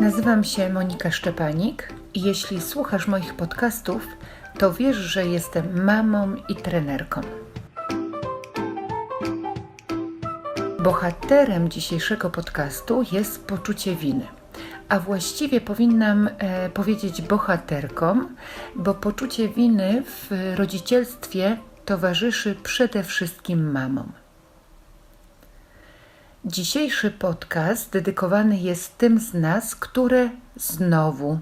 Nazywam się Monika Szczepanik i jeśli słuchasz moich podcastów, to wiesz, że jestem mamą i trenerką. Bohaterem dzisiejszego podcastu jest poczucie winy. A właściwie powinnam e, powiedzieć bohaterkom, bo poczucie winy w rodzicielstwie towarzyszy przede wszystkim mamom. Dzisiejszy podcast dedykowany jest tym z nas, które znowu,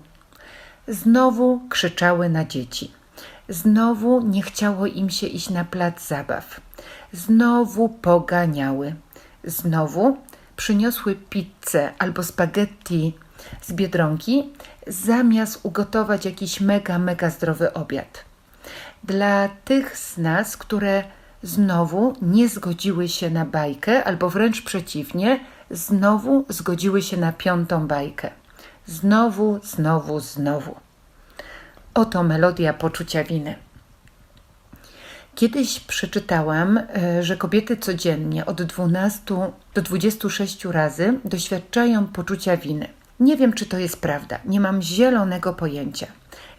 znowu krzyczały na dzieci. Znowu nie chciało im się iść na plac zabaw. Znowu poganiały. Znowu przyniosły pizzę albo spaghetti z biedronki, zamiast ugotować jakiś mega, mega zdrowy obiad. Dla tych z nas, które znowu nie zgodziły się na bajkę, albo wręcz przeciwnie, znowu zgodziły się na piątą bajkę. Znowu, znowu, znowu. Oto melodia poczucia winy. Kiedyś przeczytałam, e, że kobiety codziennie od 12 do 26 razy doświadczają poczucia winy. Nie wiem, czy to jest prawda, nie mam zielonego pojęcia.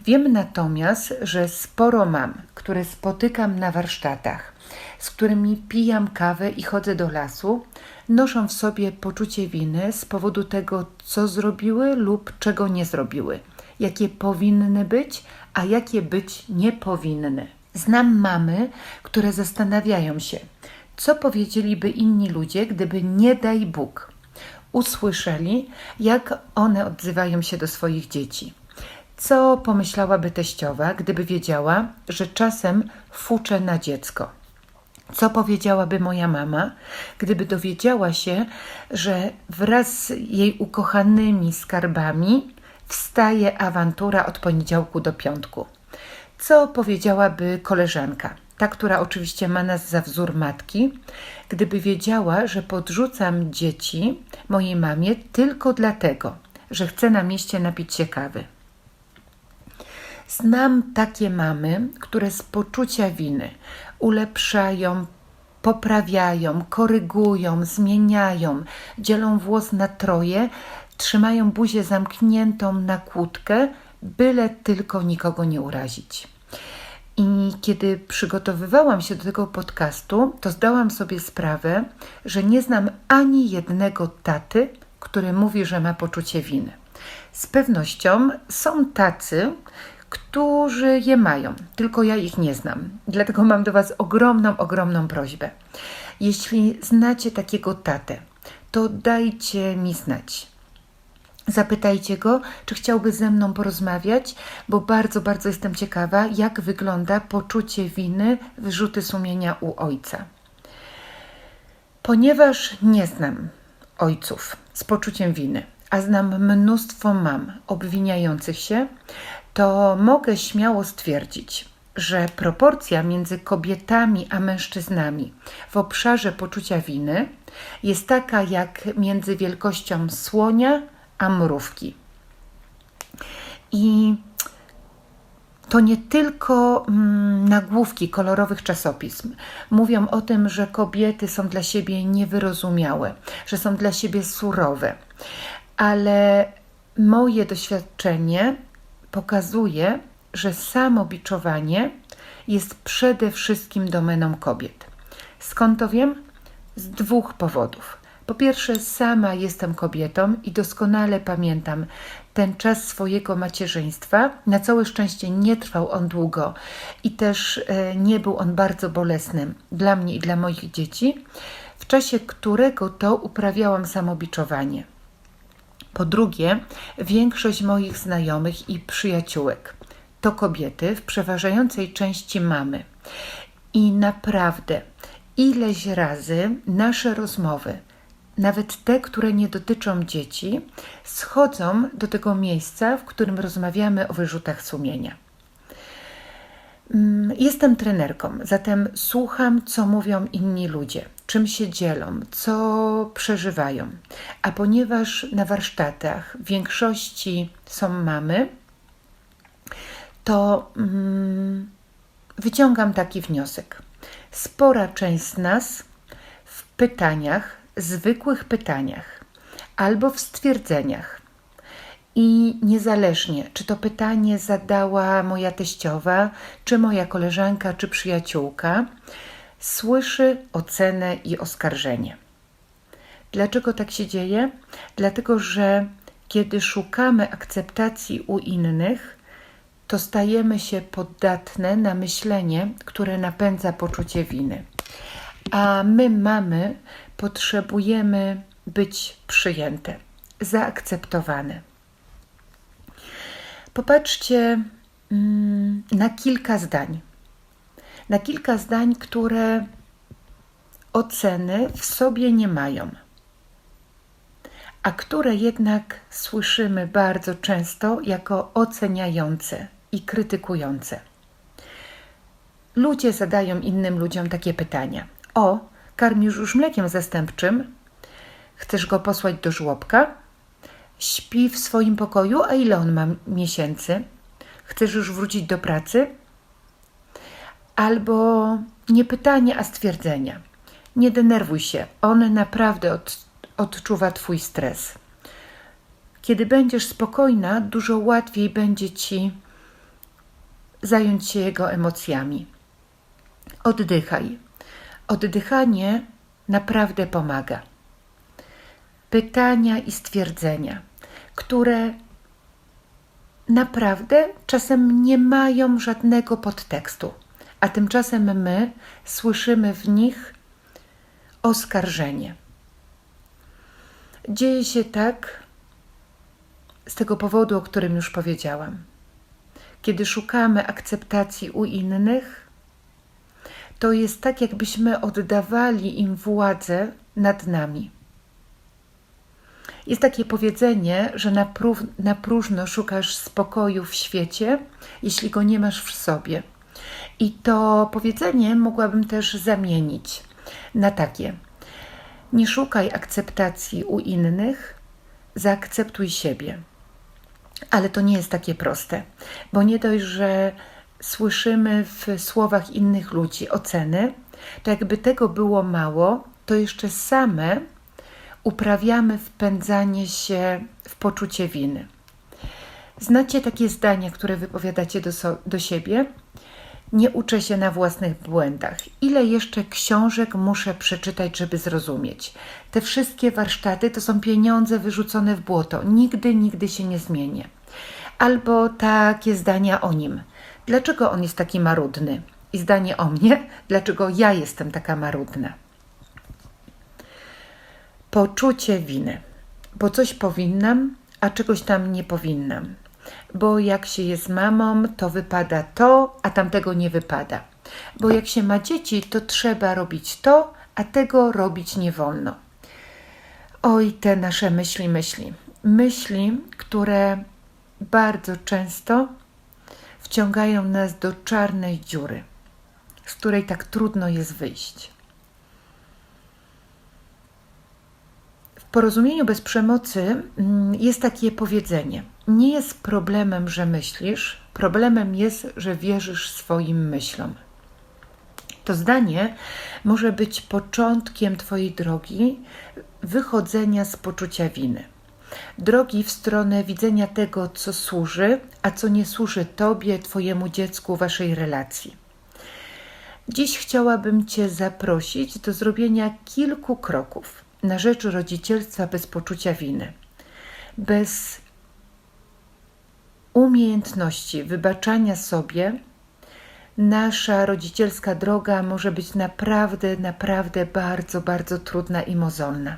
Wiem natomiast, że sporo mam, które spotykam na warsztatach, z którymi pijam kawę i chodzę do lasu, noszą w sobie poczucie winy z powodu tego, co zrobiły lub czego nie zrobiły, jakie powinny być, a jakie być nie powinny. Znam mamy, które zastanawiają się, co powiedzieliby inni ludzie, gdyby nie daj Bóg usłyszeli, jak one odzywają się do swoich dzieci. Co pomyślałaby teściowa, gdyby wiedziała, że czasem fuczę na dziecko? Co powiedziałaby moja mama, gdyby dowiedziała się, że wraz z jej ukochanymi skarbami wstaje awantura od poniedziałku do piątku? Co powiedziałaby koleżanka, ta, która oczywiście ma nas za wzór matki, gdyby wiedziała, że podrzucam dzieci mojej mamie tylko dlatego, że chcę na mieście napić się kawy? Znam takie mamy, które z poczucia winy ulepszają, poprawiają, korygują, zmieniają, dzielą włos na troje, trzymają buzię zamkniętą na kłódkę, byle tylko nikogo nie urazić. I kiedy przygotowywałam się do tego podcastu, to zdałam sobie sprawę, że nie znam ani jednego taty, który mówi, że ma poczucie winy. Z pewnością są tacy, którzy je mają, tylko ja ich nie znam. Dlatego mam do Was ogromną, ogromną prośbę. Jeśli znacie takiego tatę, to dajcie mi znać. Zapytajcie go, czy chciałby ze mną porozmawiać, bo bardzo, bardzo jestem ciekawa, jak wygląda poczucie winy, wyrzuty sumienia u ojca. Ponieważ nie znam ojców z poczuciem winy, a znam mnóstwo mam obwiniających się, to mogę śmiało stwierdzić, że proporcja między kobietami a mężczyznami w obszarze poczucia winy jest taka jak między wielkością słonia a mrówki. I to nie tylko mm, nagłówki kolorowych czasopism mówią o tym, że kobiety są dla siebie niewyrozumiałe, że są dla siebie surowe, ale moje doświadczenie pokazuje, że samobiczowanie jest przede wszystkim domeną kobiet. Skąd to wiem? Z dwóch powodów. Po pierwsze, sama jestem kobietą i doskonale pamiętam ten czas swojego macierzyństwa. Na całe szczęście nie trwał on długo i też e, nie był on bardzo bolesny dla mnie i dla moich dzieci, w czasie którego to uprawiałam samobiczowanie. Po drugie, większość moich znajomych i przyjaciółek to kobiety, w przeważającej części mamy. I naprawdę, ileś razy nasze rozmowy, nawet te, które nie dotyczą dzieci, schodzą do tego miejsca, w którym rozmawiamy o wyrzutach sumienia. Mm, jestem trenerką, zatem słucham, co mówią inni ludzie, czym się dzielą, co przeżywają. A ponieważ na warsztatach w większości są mamy, to mm, wyciągam taki wniosek. Spora część z nas w pytaniach, zwykłych pytaniach albo w stwierdzeniach I niezależnie, czy to pytanie zadała moja teściowa, czy moja koleżanka, czy przyjaciółka, słyszy ocenę i oskarżenie. Dlaczego tak się dzieje? Dlatego, że kiedy szukamy akceptacji u innych, to stajemy się poddatne na myślenie, które napędza poczucie winy. A my, mamy, potrzebujemy być przyjęte, zaakceptowane. Popatrzcie mm, na kilka zdań. Na kilka zdań, które oceny w sobie nie mają, a które jednak słyszymy bardzo często jako oceniające i krytykujące. Ludzie zadają innym ludziom takie pytania: O, karmisz już mlekiem zastępczym? Chcesz go posłać do żłobka? Śpi w swoim pokoju, a ile on ma miesięcy? Chcesz już wrócić do pracy? Albo nie pytanie, a stwierdzenia. Nie denerwuj się, on naprawdę od, odczuwa Twój stres. Kiedy będziesz spokojna, dużo łatwiej będzie Ci zająć się jego emocjami. Oddychaj. Oddychanie naprawdę pomaga. Pytania i stwierdzenia, które naprawdę czasem nie mają żadnego podtekstu, a tymczasem my słyszymy w nich oskarżenie. Dzieje się tak z tego powodu, o którym już powiedziałam. Kiedy szukamy akceptacji u innych, to jest tak, jakbyśmy oddawali im władzę nad nami. Jest takie powiedzenie, że na, na próżno szukasz spokoju w świecie, jeśli go nie masz w sobie. I to powiedzenie mogłabym też zamienić na takie: Nie szukaj akceptacji u innych, zaakceptuj siebie. Ale to nie jest takie proste, bo nie dość, że słyszymy w słowach innych ludzi oceny, to jakby tego było mało, to jeszcze same uprawiamy wpędzanie się w poczucie winy. Znacie takie zdania, które wypowiadacie do, so, do siebie? Nie uczę się na własnych błędach. Ile jeszcze książek muszę przeczytać, żeby zrozumieć? Te wszystkie warsztaty to są pieniądze wyrzucone w błoto. Nigdy, nigdy się nie zmienię. Albo takie zdania o nim. Dlaczego on jest taki marudny? I zdanie o mnie, dlaczego ja jestem taka marudna? Poczucie winy, bo coś powinnam, a czegoś tam nie powinnam bo jak się jest mamą, to wypada to, a tamtego nie wypada. Bo jak się ma dzieci, to trzeba robić to, a tego robić nie wolno. Oj, te nasze myśli, myśli. Myśli, które bardzo często wciągają nas do czarnej dziury, z której tak trudno jest wyjść. Porozumieniu bez przemocy mm, jest takie powiedzenie – nie jest problemem, że myślisz, problemem jest, że wierzysz swoim myślom. To zdanie może być początkiem Twojej drogi wychodzenia z poczucia winy. Drogi w stronę widzenia tego, co służy, a co nie służy Tobie, Twojemu dziecku, Waszej relacji. Dziś chciałabym Cię zaprosić do zrobienia kilku kroków na rzecz rodzicielstwa bez poczucia winy, bez umiejętności wybaczania sobie, nasza rodzicielska droga może być naprawdę, naprawdę bardzo, bardzo trudna i mozolna.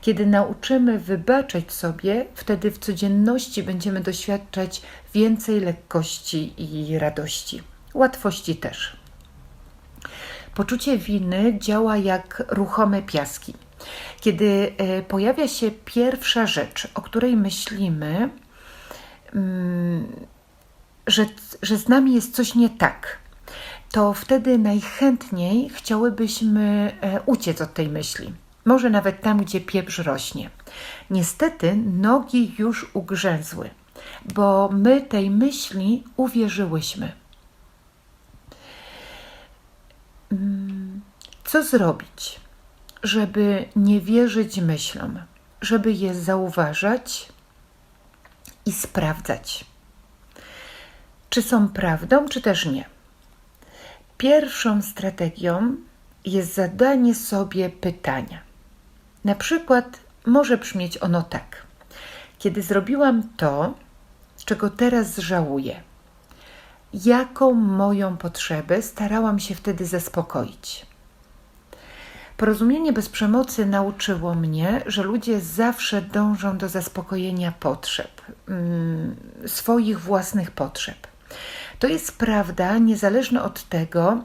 Kiedy nauczymy wybaczać sobie, wtedy w codzienności będziemy doświadczać więcej lekkości i radości, łatwości też. Poczucie winy działa jak ruchome piaski. Kiedy e, pojawia się pierwsza rzecz, o której myślimy, Mm, że, że z nami jest coś nie tak, to wtedy najchętniej chciałybyśmy e, uciec od tej myśli. Może nawet tam, gdzie pieprz rośnie. Niestety nogi już ugrzęzły, bo my tej myśli uwierzyłyśmy. Mm, co zrobić, żeby nie wierzyć myślom, żeby je zauważać i sprawdzać, czy są prawdą, czy też nie. Pierwszą strategią jest zadanie sobie pytania. Na przykład może brzmieć ono tak: Kiedy zrobiłam to, czego teraz żałuję, jaką moją potrzebę starałam się wtedy zaspokoić? Porozumienie bez przemocy nauczyło mnie, że ludzie zawsze dążą do zaspokojenia potrzeb, mm, swoich własnych potrzeb. To jest prawda niezależnie od tego,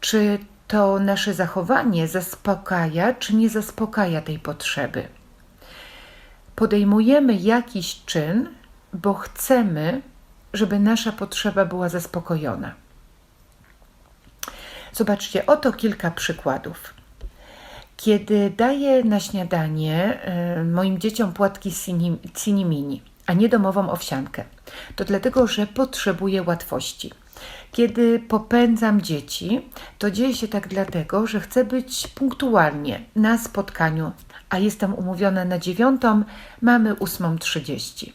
czy to nasze zachowanie zaspokaja, czy nie zaspokaja tej potrzeby. Podejmujemy jakiś czyn, bo chcemy, żeby nasza potrzeba była zaspokojona. Zobaczcie, oto kilka przykładów. Kiedy daję na śniadanie y, moim dzieciom płatki cinimini, a nie domową owsiankę, to dlatego, że potrzebuję łatwości. Kiedy popędzam dzieci, to dzieje się tak dlatego, że chcę być punktualnie na spotkaniu, a jestem umówiona na dziewiątą, mamy ósmą trzydzieści.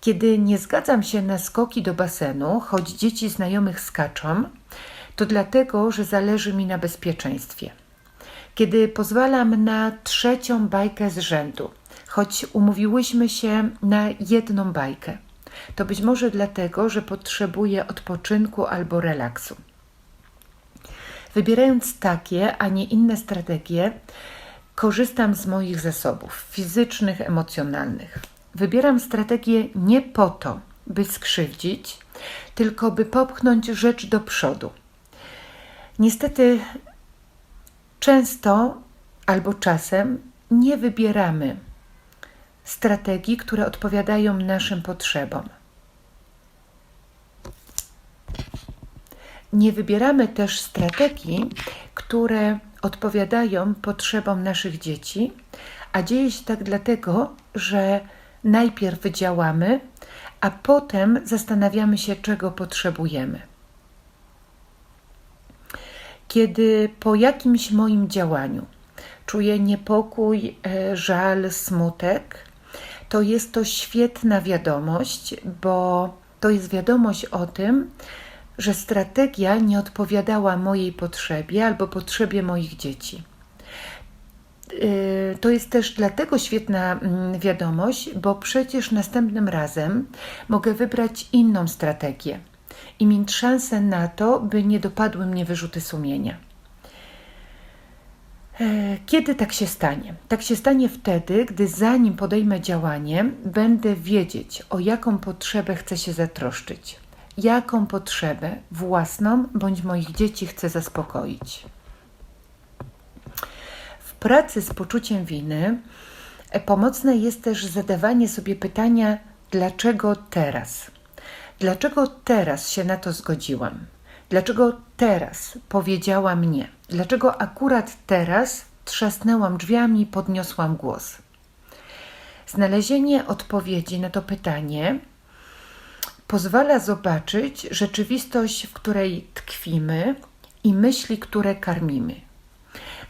Kiedy nie zgadzam się na skoki do basenu, choć dzieci znajomych skaczą, to dlatego, że zależy mi na bezpieczeństwie. Kiedy pozwalam na trzecią bajkę z rzędu, choć umówiłyśmy się na jedną bajkę, to być może dlatego, że potrzebuję odpoczynku albo relaksu. Wybierając takie, a nie inne strategie, korzystam z moich zasobów fizycznych, emocjonalnych. Wybieram strategię nie po to, by skrzywdzić, tylko by popchnąć rzecz do przodu. Niestety, często albo czasem nie wybieramy strategii, które odpowiadają naszym potrzebom. Nie wybieramy też strategii, które odpowiadają potrzebom naszych dzieci, a dzieje się tak dlatego, że najpierw działamy, a potem zastanawiamy się, czego potrzebujemy. Kiedy po jakimś moim działaniu czuję niepokój, e, żal, smutek, to jest to świetna wiadomość, bo to jest wiadomość o tym, że strategia nie odpowiadała mojej potrzebie albo potrzebie moich dzieci. Y, to jest też dlatego świetna mm, wiadomość, bo przecież następnym razem mogę wybrać inną strategię i mieć szansę na to, by nie dopadły mnie wyrzuty sumienia. E, kiedy tak się stanie? Tak się stanie wtedy, gdy zanim podejmę działanie, będę wiedzieć, o jaką potrzebę chcę się zatroszczyć, jaką potrzebę własną bądź moich dzieci chcę zaspokoić. W pracy z poczuciem winy e, pomocne jest też zadawanie sobie pytania, dlaczego teraz? Dlaczego teraz się na to zgodziłam? Dlaczego teraz powiedziała mnie? Dlaczego akurat teraz trzasnęłam drzwiami i podniosłam głos? Znalezienie odpowiedzi na to pytanie pozwala zobaczyć rzeczywistość, w której tkwimy i myśli, które karmimy.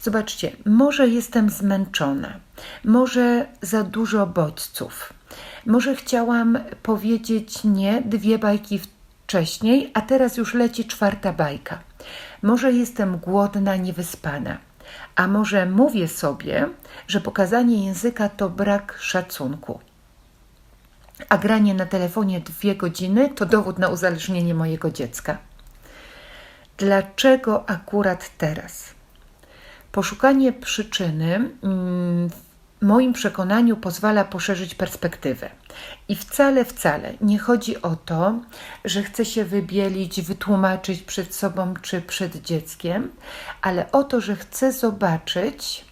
Zobaczcie, może jestem zmęczona, może za dużo bodźców, może chciałam powiedzieć nie dwie bajki wcześniej, a teraz już leci czwarta bajka. Może jestem głodna, niewyspana, a może mówię sobie, że pokazanie języka to brak szacunku. A granie na telefonie dwie godziny to dowód na uzależnienie mojego dziecka. Dlaczego akurat teraz? Poszukanie przyczyny mm, moim przekonaniu pozwala poszerzyć perspektywę. I wcale, wcale nie chodzi o to, że chcę się wybielić, wytłumaczyć przed sobą czy przed dzieckiem, ale o to, że chcę zobaczyć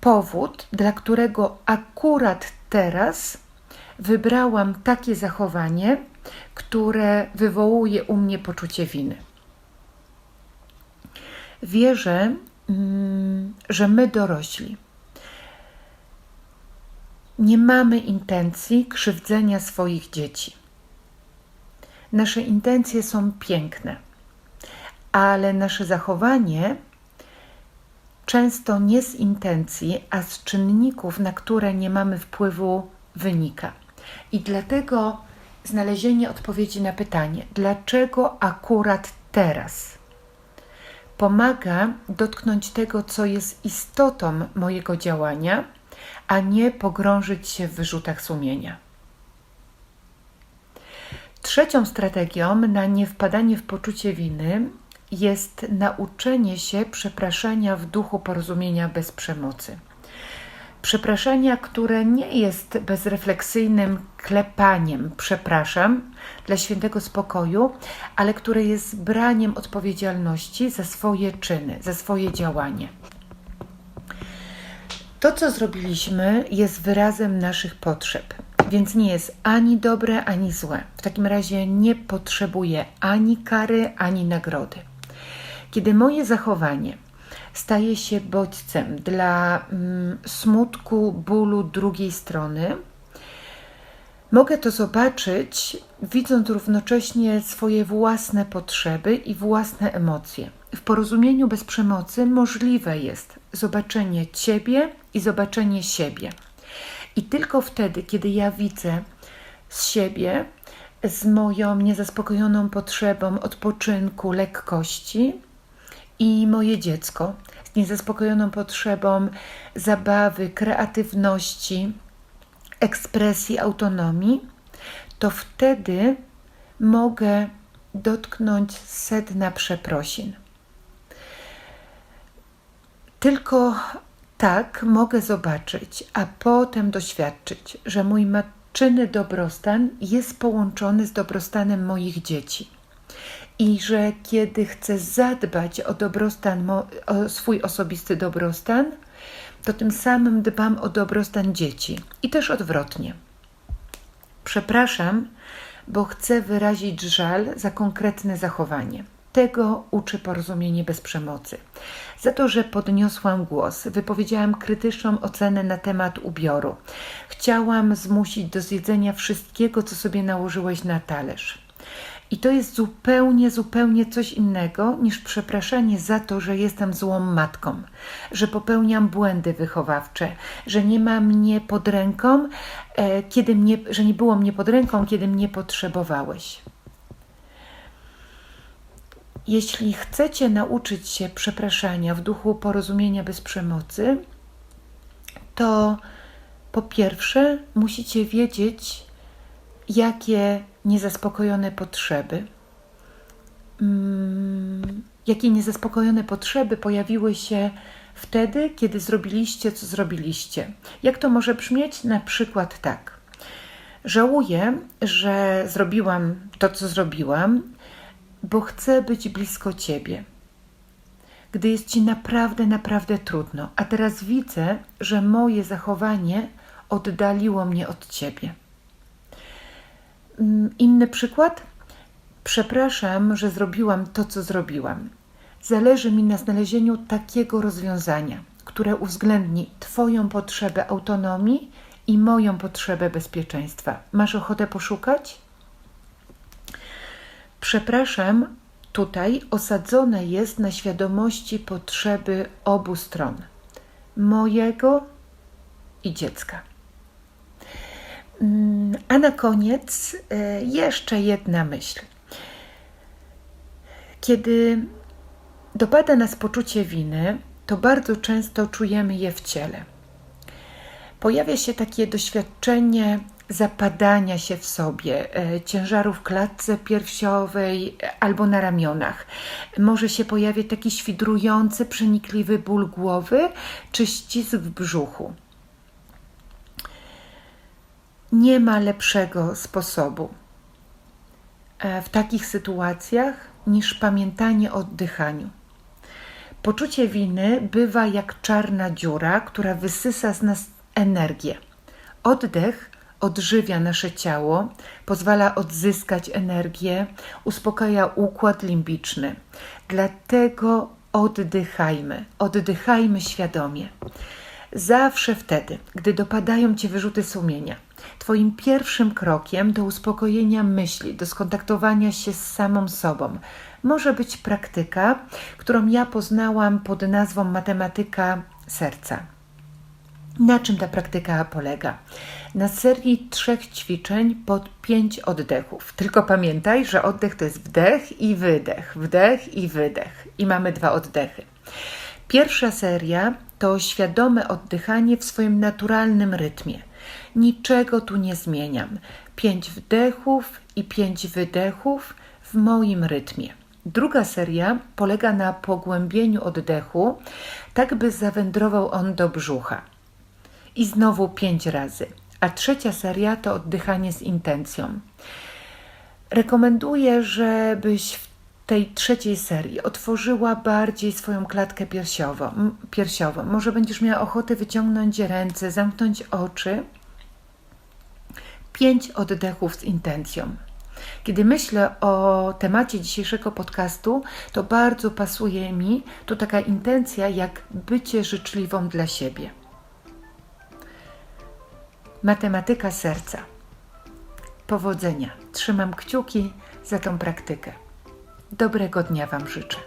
powód, dla którego akurat teraz wybrałam takie zachowanie, które wywołuje u mnie poczucie winy. Wierzę, mm, że my dorośli nie mamy intencji krzywdzenia swoich dzieci. Nasze intencje są piękne, ale nasze zachowanie często nie z intencji, a z czynników, na które nie mamy wpływu, wynika. I dlatego znalezienie odpowiedzi na pytanie, dlaczego akurat teraz, pomaga dotknąć tego, co jest istotą mojego działania, a nie pogrążyć się w wyrzutach sumienia. Trzecią strategią na niewpadanie w poczucie winy jest nauczenie się przepraszania w duchu porozumienia bez przemocy. Przepraszania, które nie jest bezrefleksyjnym klepaniem, przepraszam, dla świętego spokoju, ale które jest braniem odpowiedzialności za swoje czyny, za swoje działanie. To, co zrobiliśmy, jest wyrazem naszych potrzeb, więc nie jest ani dobre, ani złe. W takim razie nie potrzebuję ani kary, ani nagrody. Kiedy moje zachowanie staje się bodźcem dla mm, smutku, bólu drugiej strony, mogę to zobaczyć, widząc równocześnie swoje własne potrzeby i własne emocje. W porozumieniu bez przemocy możliwe jest zobaczenie Ciebie i zobaczenie siebie. I tylko wtedy, kiedy ja widzę z siebie, z moją niezaspokojoną potrzebą odpoczynku, lekkości i moje dziecko z niezaspokojoną potrzebą zabawy, kreatywności, ekspresji, autonomii, to wtedy mogę dotknąć sedna przeprosin. Tylko tak mogę zobaczyć, a potem doświadczyć, że mój matczyny dobrostan jest połączony z dobrostanem moich dzieci. I że kiedy chcę zadbać o dobrostan, o swój osobisty dobrostan, to tym samym dbam o dobrostan dzieci i też odwrotnie. Przepraszam, bo chcę wyrazić żal za konkretne zachowanie. Tego uczy porozumienie bez przemocy. Za to, że podniosłam głos, wypowiedziałam krytyczną ocenę na temat ubioru. Chciałam zmusić do zjedzenia wszystkiego, co sobie nałożyłeś na talerz. I to jest zupełnie, zupełnie coś innego niż przepraszanie za to, że jestem złą matką, że popełniam błędy wychowawcze, że nie ma mnie pod ręką, e, kiedy mnie, że nie było mnie pod ręką, kiedy mnie potrzebowałeś. Jeśli chcecie nauczyć się przepraszania w duchu porozumienia bez przemocy, to po pierwsze musicie wiedzieć, jakie niezaspokojone potrzeby, mm, jakie niezaspokojone potrzeby pojawiły się wtedy, kiedy zrobiliście, co zrobiliście. Jak to może brzmieć? Na przykład tak. Żałuję, że zrobiłam to, co zrobiłam, bo chcę być blisko Ciebie. Gdy jest Ci naprawdę, naprawdę trudno, a teraz widzę, że moje zachowanie oddaliło mnie od Ciebie. Mm, inny przykład? Przepraszam, że zrobiłam to, co zrobiłam. Zależy mi na znalezieniu takiego rozwiązania, które uwzględni Twoją potrzebę autonomii i moją potrzebę bezpieczeństwa. Masz ochotę poszukać? Przepraszam, tutaj osadzone jest na świadomości potrzeby obu stron mojego i dziecka. Mm, a na koniec e, jeszcze jedna myśl. Kiedy dopada nas poczucie winy, to bardzo często czujemy je w ciele. Pojawia się takie doświadczenie zapadania się w sobie, e, ciężaru w klatce piersiowej albo na ramionach. Może się pojawić taki świdrujący, przenikliwy ból głowy czy ścisk w brzuchu. Nie ma lepszego sposobu e, w takich sytuacjach niż pamiętanie o oddychaniu. Poczucie winy bywa jak czarna dziura, która wysysa z nas energię. Oddech odżywia nasze ciało, pozwala odzyskać energię, uspokaja układ limbiczny. Dlatego oddychajmy, oddychajmy świadomie. Zawsze wtedy, gdy dopadają cię wyrzuty sumienia, Twoim pierwszym krokiem do uspokojenia myśli, do skontaktowania się z samą sobą może być praktyka, którą ja poznałam pod nazwą matematyka serca. Na czym ta praktyka polega? Na serii trzech ćwiczeń pod pięć oddechów. Tylko pamiętaj, że oddech to jest wdech i wydech, wdech i wydech. I mamy dwa oddechy. Pierwsza seria to świadome oddychanie w swoim naturalnym rytmie. Niczego tu nie zmieniam. Pięć wdechów i pięć wydechów w moim rytmie. Druga seria polega na pogłębieniu oddechu, tak by zawędrował on do brzucha. I znowu pięć razy. A trzecia seria to oddychanie z intencją. Rekomenduję, żebyś w tej trzeciej serii otworzyła bardziej swoją klatkę piersiową. piersiową. Może będziesz miała ochotę wyciągnąć ręce, zamknąć oczy. Pięć oddechów z intencją. Kiedy myślę o temacie dzisiejszego podcastu, to bardzo pasuje mi to taka intencja jak bycie życzliwą dla siebie. Matematyka serca. Powodzenia. Trzymam kciuki za tą praktykę. Dobrego dnia Wam życzę.